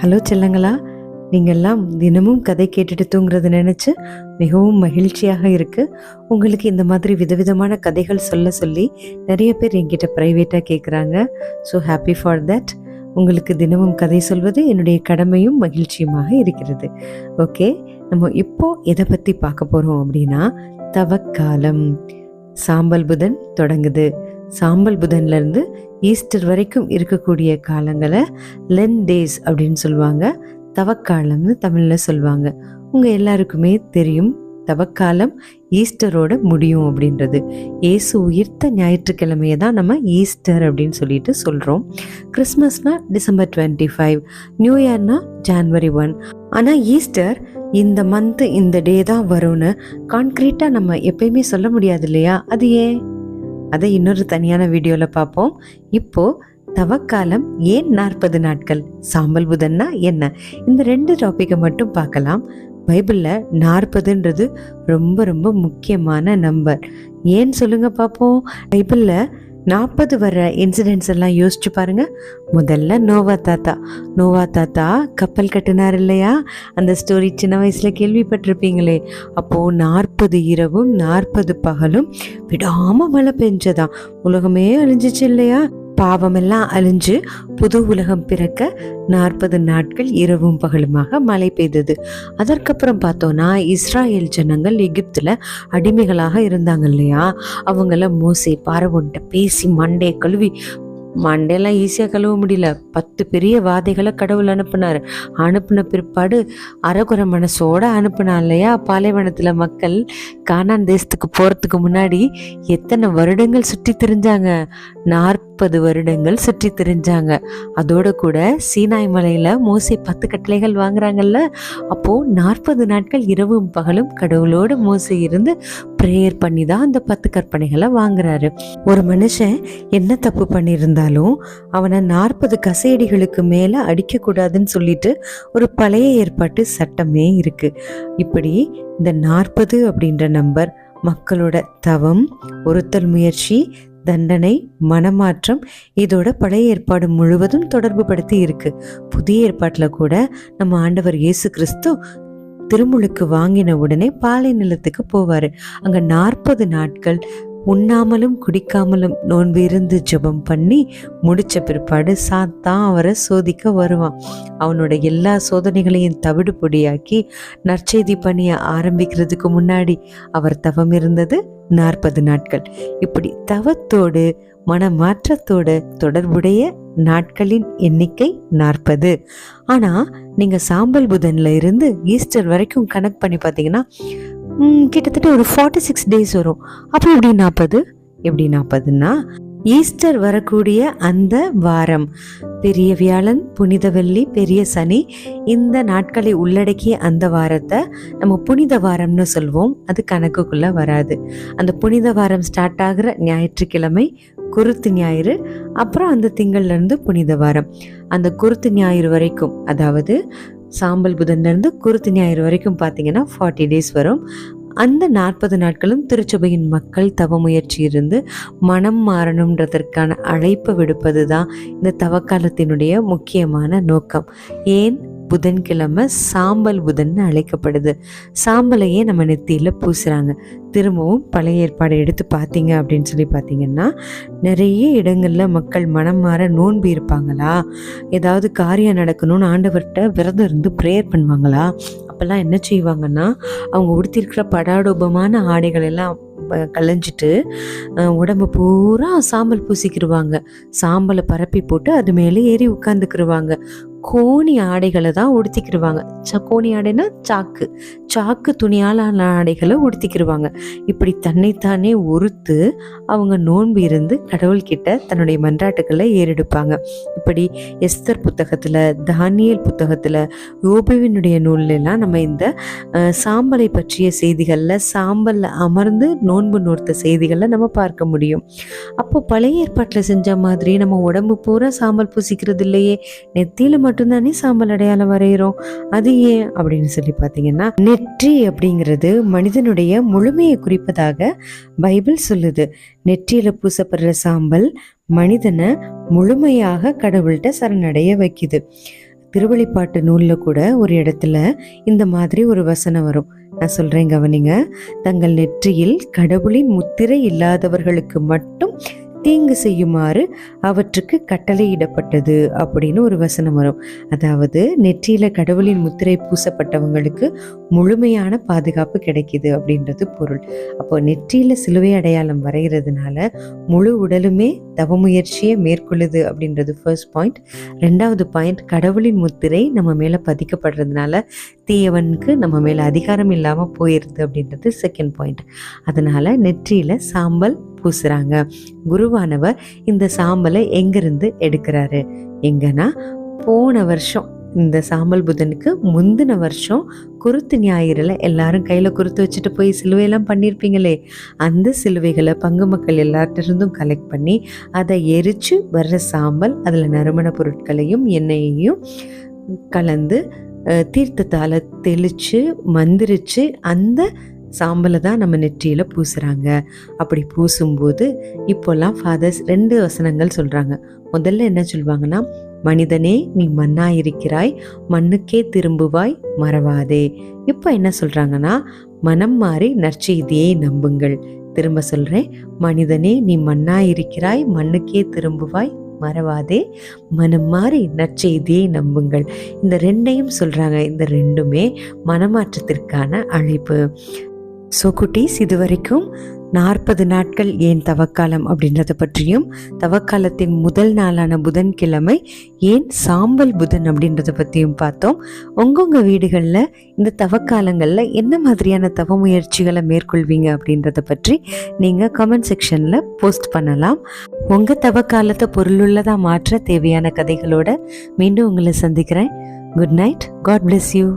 Hello செல்லங்களா நீங்கள்லாம் தினமும் கதை கேட்டுட்டு தூங்குறது நினச்சி மிகவும் மகிழ்ச்சியாக இருக்குது உங்களுக்கு இந்த மாதிரி விதவிதமான கதைகள் சொல்ல சொல்லி நிறைய பேர் என்கிட்ட ப்ரைவேட்டாக கேட்குறாங்க ஸோ ஹாப்பி ஃபார் தட் உங்களுக்கு தினமும் கதை சொல்வது என்னுடைய கடமையும் மகிழ்ச்சியுமாக இருக்கிறது. ஓகே நம்ம இப்போ எதை பற்றி பார்க்க போகிறோம் அப்படின்னா தவக்காலம். சாம்பல் புதன் தொடங்குது. சாம்பல் புதன்லேருந்து ஈஸ்டர் வரைக்கும் இருக்கக்கூடிய காலங்களை லென் டேஸ் அப்படின்னு சொல்லுவாங்க. தவக்காலம்னு தமிழில் சொல்லுவாங்க. உங்கள் எல்லாருக்குமே தெரியும் தவக்காலம் ஈஸ்டரோட முடியும் அப்படின்றது. இயேசு உயிர்த்த ஞாயிற்றுக்கிழமையை தான் நம்ம ஈஸ்டர் அப்படின்னு சொல்லிட்டு சொல்கிறோம் கிறிஸ்மஸ்னால் டிசம்பர் டுவெண்ட்டி ஃபைவ் நியூ இயர்னால் ஜான்வரி ஒன். ஆனால் ஈஸ்டர் இந்த மந்த்து இந்த டே தான் வரும்னு கான்க்ரீட்டாக நம்ம எப்பயுமே சொல்ல முடியாது இல்லையா? அது ஏன்? அதை இன்னொரு தனியான வீடியோவில் பார்ப்போம். இப்போ தவக்காலம் ஏன் நாற்பது நாட்கள்? சாம்பல் புதன்னா என்ன? இந்த ரெண்டு டாப்பிக்கை மட்டும் பார்க்கலாம். பைபிளில் நாற்பதுன்றது ரொம்ப ரொம்ப முக்கியமான நம்பர் ஏன் சொல்லுங்கள் பார்ப்போம். பைபிளில் நாற்பது வர இன்சிடென்ட்ஸ் எல்லாம் யோசிச்சு பாருங்க. முதல்ல நோவா தாத்தா. நோவா தாத்தா கப்பல் கட்டினார் இல்லையா? அந்த ஸ்டோரி சின்ன வயசில் கேள்விப்பட்டிருப்பீங்களே. அப்போது நாற்பது இரவும் நாற்பது பகலும் விடாமல் மழை பெஞ்சதா? உலகமே அழிஞ்சிச்சு இல்லையா? பாவமெல்லாம் அழிஞ்சு புது உலகம் பிறக்க நாற்பது நாட்கள் இரவும் பகலுமாக மழை பெய்தது. அதற்கப்புறம் பார்த்தோன்னா இஸ்ராயேல் ஜனங்கள் எகிப்தில் அடிமைகளாக இருந்தாங்க இல்லையா? அவங்கள மோசை பார்வன்ட்ட பேசி மண்டையை கழுவி மண்டையெல்லாம் ஈஸியாக கழுவ முடியல. பத்து பெரிய வாதைகளை கடவுள் அனுப்புனார். அனுப்பின பிற்பாடு அறகுறை மனசோடு அனுப்புனா இல்லையா? பாலைவனத்தில் மக்கள் கானான் தேசத்துக்கு போகிறதுக்கு முன்னாடி எத்தனை வருடங்கள் சுற்றி திரிஞ்சாங்க? நாற்பது வருடங்கள் சுற்றி திரிஞ்சாங்க. அதோட கூட சீனாய் மலையில் மோசை பத்து கட்டளைகள் வாங்குறாங்கல்ல? அப்போது நாற்பது நாட்கள் இரவும் பகலும் கடவுளோடு மோசை இருந்து ப்ரேயர் பண்ணி தான் அந்த பத்து கற்பனைகளை வாங்குறாரு. ஒரு மனுஷன் என்ன தப்பு பண்ணியிருந்தாலும் அவனை நாற்பது கசையடிகளுக்கு மேலே அடிக்கக்கூடாதுன்னு சொல்லிட்டு ஒரு பழைய ஏற்பாட்டு சட்டமே இருக்கு. இப்படி இந்த நாற்பது அப்படின்ற நம்பர் மக்களோட தவம் ஒருத்தல் முயற்சி தண்டனை மனமாற்றம் இதோட பழைய ஏற்பாடு முழுவதும் தொடர்பு படுத்தி இருக்கு. புதிய ஏற்பாட்டில் கூட நம்ம ஆண்டவர் இயேசு கிறிஸ்து திருமுழுக்கு வாங்கின உடனே பாலை நிலத்துக்கு போவார். அங்கே நாற்பது நாட்கள் உண்ணாமலும் குடிக்காமலும் நோன்பு இருந்து ஜெபம் பண்ணி முடிச்ச பிற்பாடு சாத்தான் அவரை சோதிக்க வருவான். அவனோட எல்லா சோதனைகளையும் தவிடு பொடியாக்கி நற்செய்தி பணியை ஆரம்பிக்கிறதுக்கு முன்னாடி அவர் தவம் இருந்தது. நாற்பது நாட்கள். இப்படி தவத்தோடு மனமாற்றத்தோடு தொடர்புடைய நாட்களின் எண்ணிக்கை நாற்பது. ஆனால் நீங்கள் சாம்பல் புதனில் இருந்து ஈஸ்டர் வரைக்கும் கணக்கு பண்ணி பார்த்தீங்கன்னா கிட்டத்தட்ட ஒரு ஃபார்ட்டி சிக்ஸ் டேஸ் வரும். அப்போ எப்படி நாற்பது? எப்படி நாற்பதுன்னா ஈஸ்டர் வரக்கூடிய அந்த வாரம். பெரிய வியாழன் புனித வெள்ளி பெரிய சனி இந்த நாட்களை உள்ளடக்கிய அந்த வாரத்தை நம்ம புனித வாரம்னு சொல்வோம். அது கணக்குக்குள்ளே வராது. அந்த புனித வாரம் ஸ்டார்ட் ஆகிற ஞாயிற்றுக்கிழமை குருத்து ஞாயிறு அப்புறம் அந்த திங்கள்லேருந்து புனித வாரம். அந்த குருத்து ஞாயிறு வரைக்கும் அதாவது சாம்பல் புதன்லேருந்து குருத்து ஞாயிறு வரைக்கும் பார்த்தீங்கன்னா ஃபார்ட்டி டேஸ் வரும். அந்த நாற்பது நாட்களும் திருச்சபையின் மக்கள் தவ முயற்சி இருந்து மனம் மாறணுன்றதற்கான அழைப்பு விடுப்பது தான் இந்த தவக்காலத்தினுடைய முக்கியமான நோக்கம். ஏன்? புதன்கிழமை சாம்பல் புதன்னு அழைக்கப்படுது. சாம்பலையே நம்ம நெத்தியில் பூசுகிறாங்க திரும்பவும் பழைய ஏற்பாடு எடுத்து பார்த்தீங்க அப்படின்னு சொல்லி பார்த்தீங்கன்னா நிறைய இடங்களில் மக்கள் மனம் மாற நோன்பு இருப்பாங்களா? ஏதாவது காரியம் நடக்கணும்னு ஆண்டவர்கிட்ட விரதம் இருந்து ப்ரேயர் பண்ணுவாங்களா? அப்போல்லாம் என்ன செய்வாங்கன்னா அவங்க உடுத்திருக்கிற படாடோபமான ஆடைகள் எல்லாம் கலைஞ்சிட்டு உடம்பு பூரா சாம்பல் பூசிக்கிடுவாங்க சாம்பலை பரப்பி போட்டு அது மேலே ஏறி உட்காந்துக்கிருவாங்க கோணி ஆடைகளை தான் உடுத்திக்கிடுவாங்க ச கோணி ஆடைனா சாக்கு. சாக்கு துணியாலான ஆடைகளை உடுத்திக்கிடுவாங்க இப்படி தன்னைத்தானே ஒருத்து அவங்க நோன்பு இருந்து கடவுள்கிட்ட தன்னுடைய மன்றாட்டுக்களை ஏறெடுப்பாங்க. இப்படி எஸ்தர் புத்தகத்தில் தானியல் புத்தகத்தில் யோபுவினுடைய நூல்லாம் நம்ம இந்த சாம்பலை பற்றிய செய்திகளில் சாம்பலில் அமர்ந்து நோன்பு நோர்த்த செய்திகளை நம்ம பார்க்க முடியும். அப்போ பழைய ஏற்பாட்டில் செஞ்ச மாதிரி நம்ம உடம்பு பூரா சாம்பல் பூசிக்கிறது இல்லையே? நெத்தியில் மட்டும்தானே சாம்பல் அடையாளம் வரைகிறோம் அது ஏன்? அப்படின்னு சொல்லி பார்த்தீங்கன்னா நெற்றி அப்படிங்கிறது மனிதனுடைய முழுமையை குறிப்பதாக பைபிள் சொல்லுது. நெற்றியில பூசப்படுற சாம்பல் மனிதனை முழுமையாக கடவுள்கிட்ட சரணடைய வைக்குது. திருவழிப்பாட்டு நூலில் கூட ஒரு இடத்துல இந்த மாதிரி ஒரு வசனம் வரும். நான் சொல்கிறேன் கவனிங்க. தங்கள் நெற்றியில் கடவுளின் முத்திரை இல்லாதவர்களுக்கு மட்டும் தீங்கு செய்யுமாறு அவற்றுக்கு கட்டளையிடப்பட்டது அப்படின்னு ஒரு வசனம் வரும். அதாவது நெற்றியில கடவுளின் முத்திரை பூசப்பட்டவங்களுக்கு முழுமையான பாதுகாப்பு கிடைக்குது அப்படின்றது பொருள். அப்போ நெற்றியில சிலுவை அடையாளம் வரைகிறதுனால முழு உடலுமே தவமுயற்சியை மேற்கொள்ளுது அப்படின்றது ஃபர்ஸ்ட் பாயிண்ட் ரெண்டாவது பாயிண்ட் கடவுளின் முத்திரை நம்ம மேல பதிக்கப்படுறதுனால தீயவனுக்கு நம்ம மேல அதிகாரம் இல்லாம போயிருது அப்படின்றது செகண்ட் பாயிண்ட் அதனால நெற்றியில சாம்பல் பூசுறாங்க. குருவானவர் இந்த சாம்பலை எங்கிருந்து எடுக்கிறாரு? எங்கன்னா போன வருஷம் இந்த சாம்பல் புதனுக்கு முந்தின வருஷம் குருத்து ஞாயிறில் எல்லாரும் கையில் குருத்து வச்சுட்டு போய் சிலுவையெல்லாம் பண்ணியிருப்பீங்களே அந்த சிலுவைகளை பங்கு மக்கள் எல்லார்ட்டிருந்தும் கலெக்ட் பண்ணி அதை எரித்து வர்ற சாம்பல் அதில் நறுமண பொருட்களையும் எண்ணெயையும் கலந்து தீர்த்தத்தால் தெளித்து மந்திரிச்சு அந்த சாம்பலை தான் நம்ம நெற்றியில் பூசுகிறாங்க அப்படி பூசும்போது இப்போல்லாம் ஃபாதர்ஸ் ரெண்டு வசனங்கள் சொல்கிறாங்க முதல்ல என்ன சொல்லுவாங்கன்னா மனிதனே நீ மண்ணாக இருக்கிறாய் மண்ணுக்கே திரும்புவாய் மறவாதே. இப்போ என்ன சொல்கிறாங்கன்னா மனம் மாறி நற்செய்தியை நம்புங்கள். திரும்ப சொல்கிறேன் மனிதனே நீ மண்ணாக இருக்கிறாய் மண்ணுக்கே திரும்புவாய் மறவாதே. மனம் மாறி நற்செய்தியை நம்புங்கள். இந்த ரெண்டையும் சொல்கிறாங்க இந்த ரெண்டுமே மனமாற்றத்திற்கான அழைப்பு. ஸோ குட்டீஸ் இது வரைக்கும் நாற்பது நாட்கள் ஏன் தவக்காலம் அப்படின்றத பற்றியும் தவக்காலத்தின் முதல் நாளான புதன்கிழமை ஏன் சாம்பல் புதன் அப்படின்றத பற்றியும் பார்த்தோம். உங்கவுங்க வீடுகளில் இந்த தவக்காலங்களில் என்ன மாதிரியான தவ முயற்சிகளை மேற்கொள்வீங்க அப்படின்றத பற்றி நீங்கள் கமெண்ட் செக்ஷனில் போஸ்ட் பண்ணலாம். உங்கள் தவக்காலத்தை பொருளுள்ளதாக மாற்ற தேவையான கதைகளோட மீண்டும் உங்களை சந்திக்கிறேன். Good night God bless you